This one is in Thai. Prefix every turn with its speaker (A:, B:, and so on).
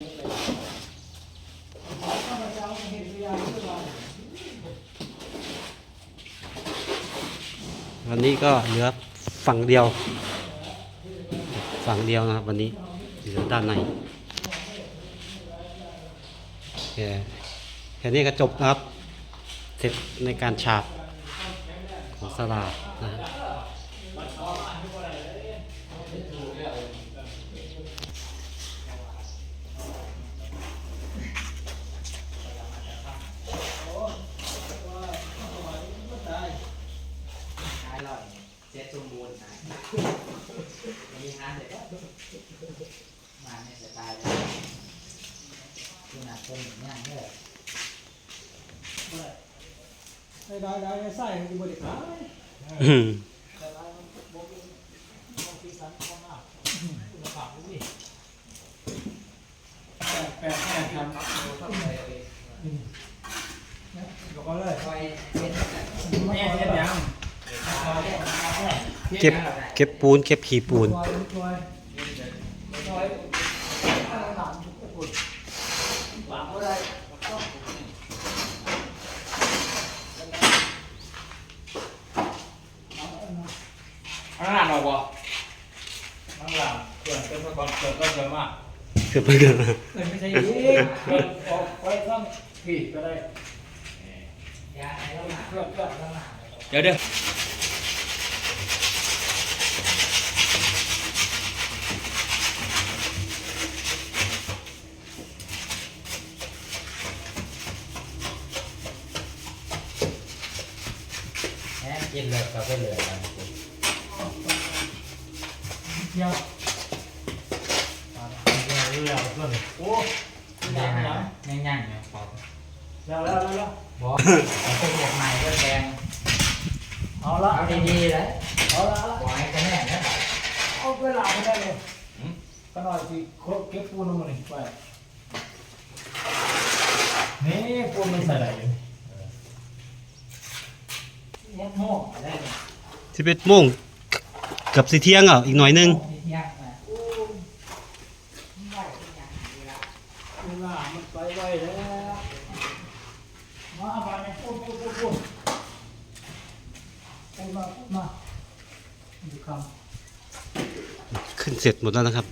A: วันนี้ก็เหลือฝั่งเดียว ฝั่งเดียวนะครับ วันนี้เหลือด้านในโอเคแค่นี้ก็จบนะครับ เสร็จในการฉาบของสลานะฮะ
B: อร่อย เจ็ดสมบูรณ์นะมีฮาร์ดเลยมาในสไตล์ขนาดต้นอย่างนี้เด้อ
C: ได้ได้ได้ใส่ให้บริการ
A: อืม
C: แปดแปดครับก็เลย
B: คอยเป็น
C: แม่เทียบยัง
A: เก็บเก็บปูน เก็บขีปูน
C: ตัวตัวตัววางก็ได้
D: ข้างหน้าเราบ่ข้างหลังเกิดเป็นก่อนเกิดก็เกิดมาก
A: เกือบไปเกือบ
C: เกิดไม่ใช่ยิง
D: เกิดออกไปข้างพี่ก็ได้
B: ยาอะไรแล้วหนา
D: เกิดเกิด
B: แล้วหนา
D: เดี๋ยวเดี๋ยว
B: กินเลยก็ไปเหลือกัน
C: เดียว
D: รู้แล้วเพื่อนโอ้
B: ย่างย่างย่างเนี่ยพอ
D: แล้วแล้วแล้ว
B: บอกไปเรียกใหม่ก็แดง
C: เอาละ
B: เอาดีๆเลย
C: เอาละ
B: บอกให้คะแนนนะ
C: เอาเวลาไม่ได้เลยก็หน่อยที่เก็บปูนมาหนึ่งไปนี่ปูนมันใส่อะไรอยู่ มดหม้ออะไร
A: สิบเอ็ดโมงกับสิเที่ยงอะอีกหน่อยนึง
B: ย่างมา
C: เวลามันไปไวแล้วมาเอาไปเนี่ยปูนปูนปูนปูนปูนมาปูนมาดูคำ
A: ขึ้นเสร็จหมดแล้วนะครับ